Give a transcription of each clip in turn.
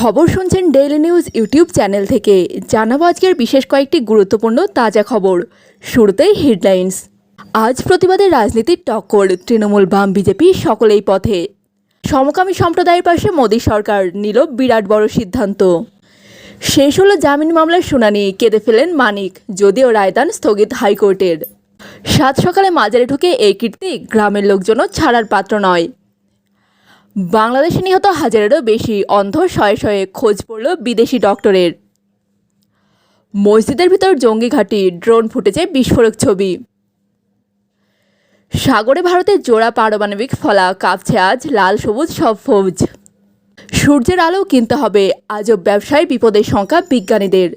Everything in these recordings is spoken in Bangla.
খবর শুনছেন ডেইলি নিউজ ইউটিউব চ্যানেল থেকে। জানাব আজকের বিশেষ কয়েকটি গুরুত্বপূর্ণ তাজা খবর। শুরুতেই হেডলাইন্স আজ প্রতিবাদে রাজনীতির টক্কর, তৃণমূল বাম বিজেপি সকলেই পথে। সমকামী সম্প্রদায়ের পাশে মোদী সরকার, নিল বিরাট বড় সিদ্ধান্ত। শেষ হলো জামিন মামলার শুনানি, কেঁদে ফেলেন মানিক, যদিও রায়দান স্থগিত হাইকোর্টের। সাত সকালে মাজারে ঢুকে এই কীর্তি গ্রামের লোকজনও ছাড়ার পাত্র নয়। বাংলাদেশে নিহত হাজারেরও বেশি অন্ধ শয়ে শয়ে খোঁজ পড়ল বিদেশি ডক্টরের। মসজিদের ভিতর জঙ্গি ঘাঁটি, ড্রোন ফুটেছে বিস্ফোরক ছবি। সাগরে ভারতের জোড়া পারমাণবিক ফলা কাঁপছে আজ লাল, সবুজ, সব ফৌজ সূর্যের আলো কিনতে হবে আজব ব্যবসায় বিপদের সংখ্যা বিজ্ঞানীদের।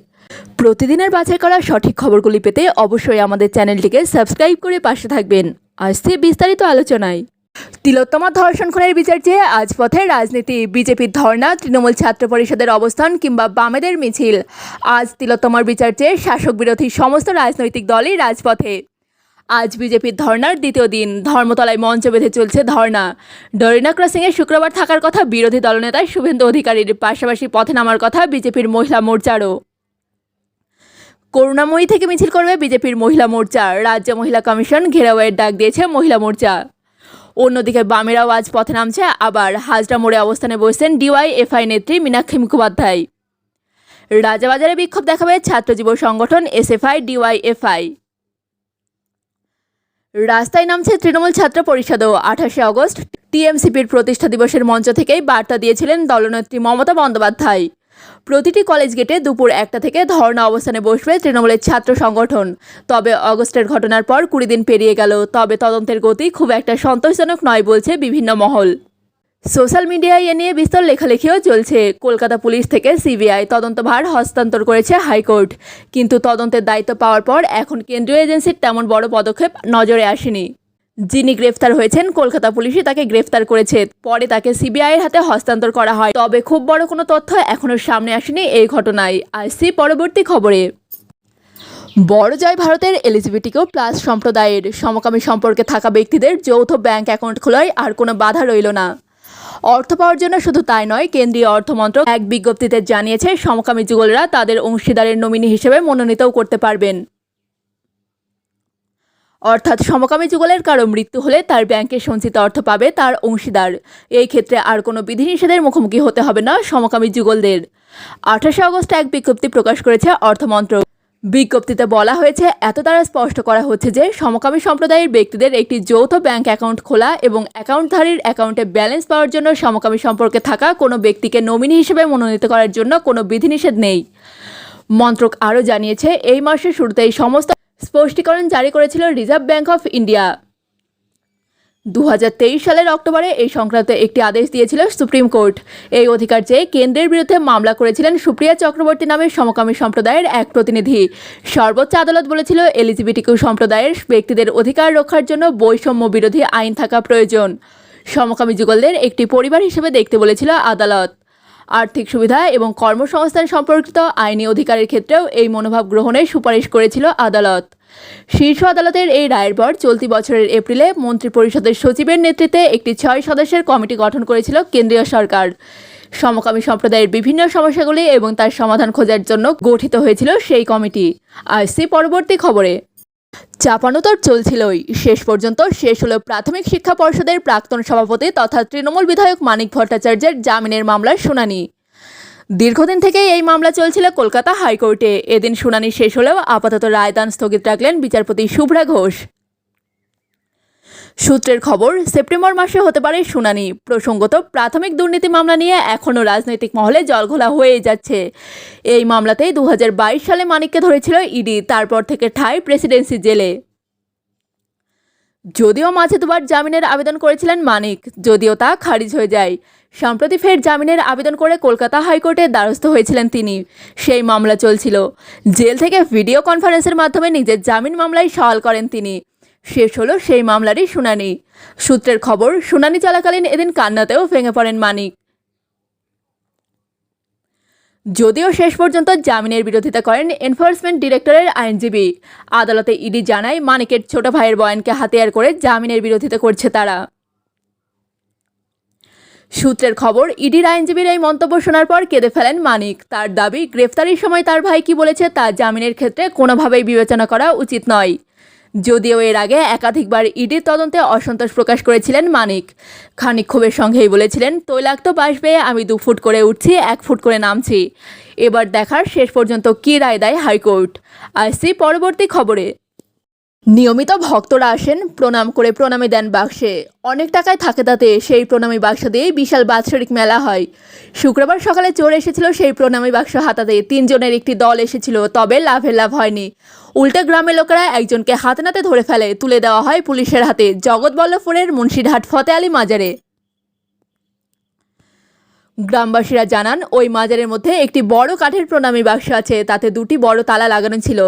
প্রতিদিনের বাছাই করা সঠিক খবরগুলি পেতে অবশ্যই আমাদের চ্যানেলটিকে সাবস্ক্রাইব করে পাশে থাকবেন। আসছে বিস্তারিত আলোচনায় তিলোত্তমা ধর্ষণ খুনের বিচার চেয়ে আজ পথে রাজনীতি। বিজেপির ধর্ণা, তৃণমূল ছাত্র পরিষদের অবস্থান কিংবা বামেদের মিছিল। আজ তিলোত্তমার বিচার চেয়ে শাসক বিরোধী সমস্ত রাজনৈতিক দলই রাজপথে। আজ বিজেপির ধর্নার দ্বিতীয় দিন, ধর্মতলায় মঞ্চ বেঁধে চলছে ধর্না ডরিনা ক্রসিংয়ে শুক্রবার থাকার কথা বিরোধী দলনেতা শুভেন্দু অধিকারীর পাশাপাশি পথে নামার কথা বিজেপির মহিলা মোর্চারও। করুণাময়ী থেকে মিছিল করবে বিজেপির মহিলা মোর্চা। রাজ্য মহিলা কমিশন ঘেরাওয়ের ডাক দিয়েছে মহিলা মোর্চা। অন্যদিকে বামেরাও আজ পথে নামছে, আবার হাজরা মোড়ে অবস্থানে বসছেন ডিওয়াই ডিওয়াইএফআই নেত্রী মীনাক্ষী মুখোপাধ্যায়। রাজাবাজারে বিক্ষোভ দেখাবে ছাত্র যুব সংগঠন এসএফআই ডিওয়াইএফআই। রাস্তায় নামছে তৃণমূল ছাত্র পরিষদও আঠাশে অগস্ট টিএমসিপির প্রতিষ্ঠা দিবসের মঞ্চ থেকেই বার্তা দিয়েছিলেন দলনেত্রী মমতা বন্দ্যোপাধ্যায়। প্রতিটি কলেজ গেটে দুপুর একটা থেকে ধর্ণা অবস্থানে বসবে তৃণমূলের ছাত্র সংগঠন। তবে অগস্টের ঘটনার পর কুড়ি দিন পেরিয়ে গেল, তবে তদন্তের গতি খুব একটা সন্তোষজনক নয় বলছে বিভিন্ন মহল। সোশ্যাল মিডিয়ায় এ নিয়ে বিস্তর লেখালেখিও চলছে। কলকাতা পুলিশ থেকে সিবিআই তদন্তভার হস্তান্তর করেছে হাইকোর্ট। কিন্তু তদন্তের দায়িত্ব পাওয়ার পর এখন কেন্দ্রীয় এজেন্সির তেমন বড় পদক্ষেপ নজরে আসেনি। যিনি গ্রেফতার হয়েছেন, কলকাতা পুলিশই তাকে গ্রেফতার করেছে। পরে তাকে সিবিআইয়ের হাতে হস্তান্তর করা হয়। তবে খুব বড় কোনো তথ্য এখনও সামনে আসেনি এই ঘটনায়। আসছি পরবর্তী খবরে। বড় জয় ভারতের এলিজিবিলিটিকেও প্লাস সম্প্রদায়ের সমকামী সম্পর্কে থাকা ব্যক্তিদের যৌথ ব্যাংক অ্যাকাউন্ট খোলায় আর কোনো বাধা রইল না। অর্থ পাওয়ার জন্য শুধু তাই নয়, কেন্দ্রীয় অর্থমন্ত্রক এক বিজ্ঞপ্তিতে জানিয়েছে, সমকামী যুগলরা তাদের অংশীদারের নমিনি হিসেবে মনোনীতও করতে পারবেন। অর্থাৎ সমকামী যুগলের কারও মৃত্যু হলে তার ব্যাংকে সঞ্চিত অর্থ পাবে তার অংশীদার। এই ক্ষেত্রে আর কোনো বিধিনিষেধের মুখোমুখি হতে হবে না সমকামী যুগলদের। আঠাশে আগস্ট এক বিজ্ঞপ্তি প্রকাশ করেছে অর্থমন্ত্রক। বিজ্ঞপ্তিতে বলা হয়েছে, এত দ্বারা স্পষ্ট করা হচ্ছে যে সমকামী সম্প্রদায়ের ব্যক্তিদের একটি যৌথ ব্যাংক অ্যাকাউন্ট খোলা এবং অ্যাকাউন্টধারীর অ্যাকাউন্টে ব্যালেন্স পাওয়ার জন্য সমকামী সম্পর্কে থাকা কোনো ব্যক্তিকে নমিনি হিসেবে মনোনীত করার জন্য কোনো বিধিনিষেধ নেই। মন্ত্রক আরও জানিয়েছে, এই মাসের শুরুতেই সমস্ত স্পষ্টীকরণ জারি করেছিল রিজার্ভ ব্যাংক অফ ইন্ডিয়া। দু হাজার তেইশ সালের অক্টোবরে এই সংক্রান্ত একটি আদেশ দিয়েছিল সুপ্রিম কোর্ট। এই অধিকার চেয়ে কেন্দ্রের বিরুদ্ধে মামলা করেছিলেন সুপ্রিয়া চক্রবর্তী নামের সমকামী সম্প্রদায়ের এক প্রতিনিধি। সর্বোচ্চ আদালত বলেছিল এলিজিবিটিকিউ সম্প্রদায়ের ব্যক্তিদের অধিকার রক্ষার জন্য বৈষম্য বিরোধী আইন থাকা প্রয়োজন। সমকামী যুগলদের একটি পরিবার হিসেবে দেখতে বলেছিল আদালত। আর্থিক সুবিধা এবং কর্মসংস্থান সম্পর্কিত আইনি অধিকারের ক্ষেত্রেও এই মনোভাব গ্রহণের সুপারিশ করেছিল আদালত। শীর্ষ আদালতের এই রায়ের পর চলতি বছরের এপ্রিলে মন্ত্রিপরিষদের সচিবের নেতৃত্বে একটি ছয় সদস্যের কমিটি গঠন করেছিল কেন্দ্রীয় সরকার। সমকামী সম্প্রদায়ের বিভিন্ন সমস্যাগুলি এবং তার সমাধান খোঁজার জন্য গঠিত হয়েছিল সেই কমিটি। আসছি পরবর্তী খবরে। চাপানোতর চলছিলই। শেষ পর্যন্ত শেষ হলো প্রাথমিক শিক্ষা পর্ষদের প্রাক্তন সভাপতি তথা তৃণমূল বিধায়ক মানিক ভট্টাচার্যের জামিনের মামলার শুনানি। দীর্ঘদিন থেকেই এই মামলা চলছিল কলকাতা হাইকোর্টে। এদিন শুনানি শেষ হলেও আপাতত রায়দান স্থগিত রাখলেন বিচারপতি শুভ্রা ঘোষ। সূত্রের খবর, সেপ্টেম্বর মাসে হতে পারে শুনানি। প্রসঙ্গত, প্রাথমিক দুর্নীতি মামলা নিয়ে এখনও রাজনৈতিক মহলে জলঘোলা হয়েই যাচ্ছে। এই মামলাতেই দু হাজার বাইশ সালে মানিককে ধরেছিল ইডি, তারপর থেকে ঠাই প্রেসিডেন্সি জেলে। যদিও মাঝে দুবার জামিনের আবেদন করেছিলেন মানিক, যদিও তা খারিজ হয়ে যায়। সম্প্রতি ফের জামিনের আবেদন করে কলকাতা হাইকোর্টের দ্বারস্থ হয়েছিলেন তিনি। সেই মামলা চলছিল। জেল থেকে ভিডিও কনফারেন্সের মাধ্যমে নিজের জামিন মামলায় সওয়াল করেন তিনি। শেষ হলো সেই মামলারই শুনানি। সূত্রের খবর, শুনানি চলাকালীন এদিন কান্নাতেও ভেঙে পড়েন মানিক। যদিও শেষ পর্যন্ত জামিনের বিরোধিতা করেন এনফোর্সমেন্ট ডিরেক্টরের আইনজীবী, আদালতে ইডি জানায় মানিকের ছোট ভাইয়ের বয়ানকে হাতিয়ার করে জামিনের বিরোধিতা করছে তারা। সূত্রের খবর, ইডির আইনজীবীর এই মন্তব্য শোনার পর কেঁদে ফেলেন মানিক। তার দাবি, গ্রেফতারির সময় তার ভাই কি বলেছে তা জামিনের ক্ষেত্রে কোনোভাবেই বিবেচনা করা উচিত নয়। যদিও এর আগে একাধিকবার ইডির তদন্তে অসন্তোষ প্রকাশ করেছিলেন মানিক। খানিক ক্ষোভের সঙ্গেই বলেছিলেন, তৈলাক্ত বেয়ে আমি দু ফুট করে উঠছি, এক ফুট করে নামছি। এবার দেখার শেষ পর্যন্ত কী রায় দেয় হাইকোর্ট। আসছি পরবর্তী খবরে। নিয়মিত ভক্তরা আসেন, প্রণাম করে প্রণামী দেন বাক্সে। অনেক টাকায় থাকে তাতে, সেই প্রণামী বাক্স দিয়েই বিশাল বাৎসরিক মেলা হয়। শুক্রবার সকালে চোর এসেছিল, সেই প্রণামী বাক্স হাতাতে তিনজনের একটি দল এসেছিল, তবে লাভের লাভ হয়নি। উল্টে গ্রামের লোকেরা একজনকে হাতে নাতে ধরে ফেলে, তুলে দেওয়া হয় পুলিশের হাতে। জগৎবল্লভপুরের মুন্সিরহাট ফতে আলী মাজারে। গ্রামবাসীরা জানান, ওই মাজারের মধ্যে একটি বড় কাঠের প্রণামী বাক্স আছে, তাতে দুটি বড় তালা লাগানো ছিল।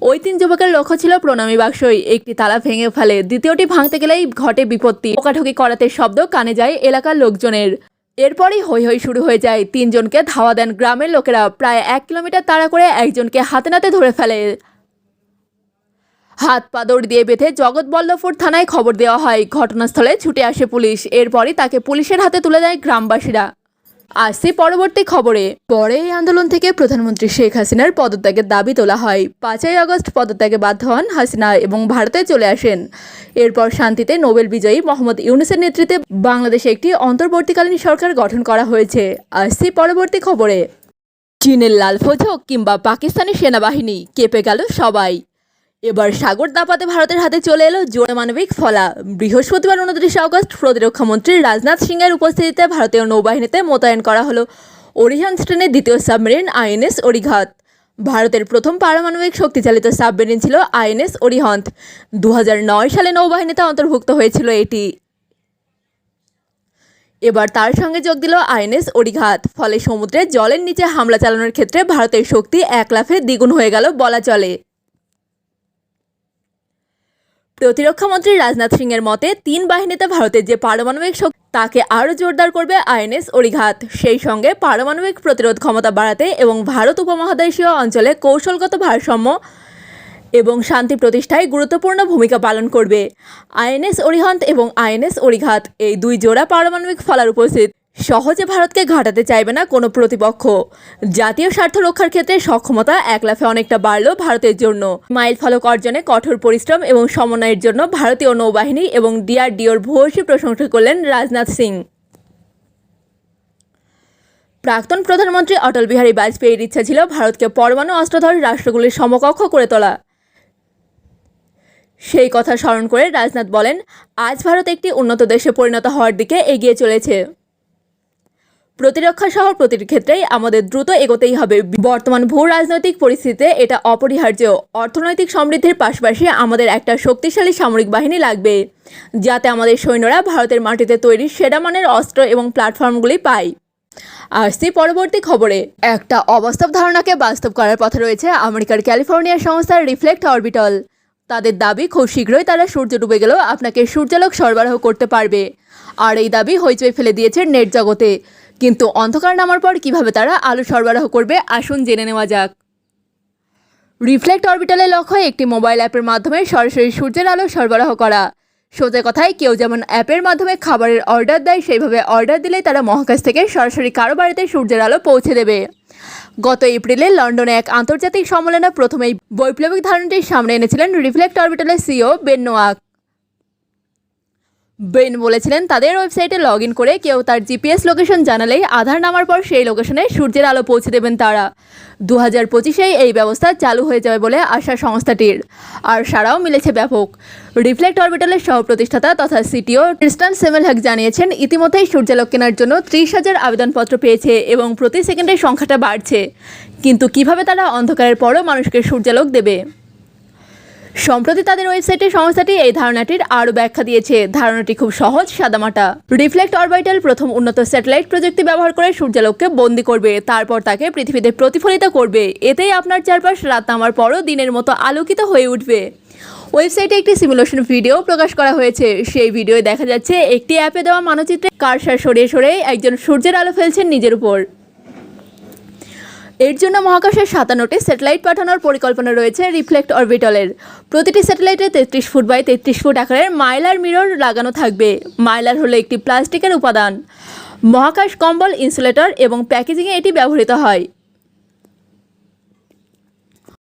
ওই তিন যুবকের লক্ষ্য ছিল প্রণামী বাক্সই। একটি তালা ভেঙে ফেলে, দ্বিতীয়টি ভাঙতে গেলেই ঘটে বিপত্তি। ঠোকাঠুকি করাতে শব্দ কানে যায় এলাকার লোকজনের। এরপরই হৈ হৈ শুরু হয়ে যায়। তিনজনকে ধাওয়া দেন গ্রামের লোকেরা। প্রায় এক কিলোমিটার তাড়া করে একজনকে হাতে নাতে ধরে ফেলে। হাত পা দড়ি দিয়ে বেঁধে জগৎবল্লভপুর থানায় খবর দেওয়া হয়। ঘটনাস্থলে ছুটে আসে পুলিশ। এরপরই তাকে পুলিশের হাতে তুলে দেয় গ্রামবাসীরা। আসছে পরবর্তী খবরে। পরে এই আন্দোলন থেকে প্রধানমন্ত্রী শেখ হাসিনার পদত্যাগের দাবি তোলা হয়। পাঁচই আগস্ট পদত্যাগে বাধ্য হন হাসিনা এবং ভারতে চলে আসেন। এরপর শান্তিতে নোবেল বিজয়ী মোহাম্মদ ইউনুসের নেতৃত্বে বাংলাদেশে একটি অন্তর্বর্তীকালীন সরকার গঠন করা হয়েছে। আসছে পরবর্তী খবরে। চীনের লাল কিংবা পাকিস্তানি সেনাবাহিনী কেঁপে গেল সবাই। এবার সাগর দাপাতে ভারতের হাতে চলে এলো জোড়া মানবিক ফলা। বৃহস্পতিবার উনত্রিশে আগস্ট প্রতিরক্ষা মন্ত্রী রাজনাথ সিংয়ের উপস্থিতিতে ভারতীয় নৌবাহিনীতে মোতায়েন করা হলো অরিহান স্টেনের দ্বিতীয় সাবমেরিন আইএনএস অরিঘাত ভারতের প্রথম পারমাণবিক শক্তিচালিত সাবমেরিন ছিল আইএনএস অরিহন্ত দু হাজার নয় সালে নৌবাহিনীতে অন্তর্ভুক্ত হয়েছিল এটি। এবার তার সঙ্গে যোগ দিল আইএনএস অরিঘাত ফলে সমুদ্রে জলের নিচে হামলা চালানোর ক্ষেত্রে ভারতের শক্তি এক লাফে দ্বিগুণ হয়ে গেল বলা চলে। প্রতিরক্ষামন্ত্রী রাজনাথ সিংয়ের মতে, তিন বাহিনীতে ভারতের যে পারমাণবিক শক্তি, তাকে আরও জোরদার করবে আইএনএস অরিঘাত। সেই সঙ্গে পারমাণবিক প্রতিরোধ ক্ষমতা বাড়াতে এবং ভারত উপমহাদেশীয় অঞ্চলে কৌশলগত ভারসাম্য এবং শান্তি প্রতিষ্ঠায় গুরুত্বপূর্ণ ভূমিকা পালন করবে। আইএনএস অরিহন্ত এবং আইএনএস অরিঘাত, এই দুই জোড়া পারমাণবিক ফলার উপস্থিত। সহজে ভারতকে ঘাটাতে চাইবে না কোনো প্রতিপক্ষ। জাতীয় স্বার্থ রক্ষার ক্ষেত্রে সক্ষমতা এক লাফে অনেকটা বাড়ল ভারতের জন্য। মাইল ফলক অর্জনে কঠোর পরিশ্রম এবং সমন্বয়ের জন্য ভারতীয় নৌবাহিনী এবং ডিআরডিওর ভূয়সী প্রশংসা করলেন রাজনাথ সিং। প্রাক্তন প্রধানমন্ত্রী অটল বিহারী বাজপেয়ীর ইচ্ছা ছিল ভারতকে পরমাণু অস্ত্রধর রাষ্ট্রগুলির সমকক্ষ করে তোলা। সেই কথা স্মরণ করে রাজনাথ বলেন, আজ ভারত একটি উন্নত দেশে পরিণত হওয়ার দিকে এগিয়ে চলেছে। প্রতিরক্ষা সহ প্রতিটি ক্ষেত্রেই আমাদের দ্রুত এগোতেই হবে। বর্তমান ভূ রাজনৈতিক পরিস্থিতিতে এটা অপরিহার্য। অর্থনৈতিক সমৃদ্ধির পাশাপাশি আমাদের একটা শক্তিশালী সামরিক বাহিনী লাগবে, যাতে আমাদের সৈন্যরা ভারতের মাটিতে তৈরি সেরা মানের অস্ত্র এবং প্ল্যাটফর্মগুলি পায়। আসছি পরবর্তী খবরে। একটা অবাস্তব ধারণাকে বাস্তব করার পথে রয়েছে আমেরিকার ক্যালিফোর্নিয়া সংস্থার রিফ্লেক্ট অরবিটল। তাদের দাবি, খুব শীঘ্রই তারা সূর্য ডুবে গেলেও আপনাকে সূর্যালোক সরবরাহ করতে পারবে। আর এই দাবি হইচই ফেলে দিয়েছে নেট জগতে। কিন্তু অন্ধকার নামার পর কীভাবে তারা আলো সরবরাহ করবে? আসুন জেনে নেওয়া যাক। রিফ্লেক্ট অরবিটালের লক্ষ্য একটি মোবাইল অ্যাপের মাধ্যমে সরাসরি সূর্যের আলো সরবরাহ করা। সোজা কথায়, কেউ যেমন অ্যাপের মাধ্যমে খাবারের অর্ডার দেয়, সেইভাবে অর্ডার দিলেই তারা মহাকাশ থেকে সরাসরি কারও বাড়িতে সূর্যের আলো পৌঁছে দেবে। গত এপ্রিলে লন্ডনে এক আন্তর্জাতিক সম্মেলনে প্রথমেই বৈপ্লবিক ধারণাটির সামনে এনেছিলেন রিফ্লেক্ট অরবিটালের সিও বেন বেন বলেছিলেন, তাদের ওয়েবসাইটে লগ ইন করে কেউ তার জিপিএস লোকেশন জানালেই আধার নামার পর সেই লোকেশনে সূর্যের আলো পৌঁছে দেবেন তারা। দু হাজার পঁচিশেই এই ব্যবস্থা চালু হয়ে যাবে বলে আশা সংস্থাটির। আর সারাও মিলেছে ব্যাপক। রিফ্লেক্ট অরবিটালের সহ প্রতিষ্ঠাতা তথা সিটিও ক্রিস্টান সেমেলহ্যাক জানিয়েছেন, ইতিমধ্যেই সূর্যালোক কেনার জন্য ত্রিশ হাজার আবেদনপত্র পেয়েছে এবং প্রতি সেকেন্ডের সংখ্যাটা বাড়ছে। কিন্তু কীভাবে তারা অন্ধকারের পরও মানুষকে সূর্যালোক দেবে? সম্প্রতি তাদের ওয়েবসাইটে সংস্থাটি এই ধারণাটির আরও ব্যাখ্যা দিয়েছে। ধারণাটি খুব সহজ, সাদামাটা। রিফ্লেক্ট অরবিটাল প্রথম উন্নত স্যাটেলাইট প্রযুক্তি ব্যবহার করে সূর্যালোককে বন্দি করবে, তারপর তাকে পৃথিবীতে প্রতিফলিত করবে। এতেই আপনার চারপাশ রাত নামার পরও দিনের মতো আলোকিত হয়ে উঠবে। ওয়েবসাইটে একটি সিমুলেশন ভিডিও প্রকাশ করা হয়েছে। সেই ভিডিওয়ে দেখা যাচ্ছে, একটি অ্যাপে দেওয়া মানচিত্রে কারসার সরিয়ে সরিয়ে একজন সূর্যের আলো ফেলছেন নিজের উপর। এর জন্য মহাকাশের সাতান্নটি স্যাটেলাইট পাঠানোর পরিকল্পনা রয়েছে রিফ্লেক্ট অরবিটলের। প্রতিটি স্যাটেলাইটে তেত্রিশ ফুট বাই তেত্রিশ ফুট আকারের মাইলার মিরর লাগানো থাকবে। মাইলার হলো একটি প্লাস্টিকের উপাদান। মহাকাশ কম্বল ইনসুলেটর এবং প্যাকেজিংয়ে এটি ব্যবহৃত হয়।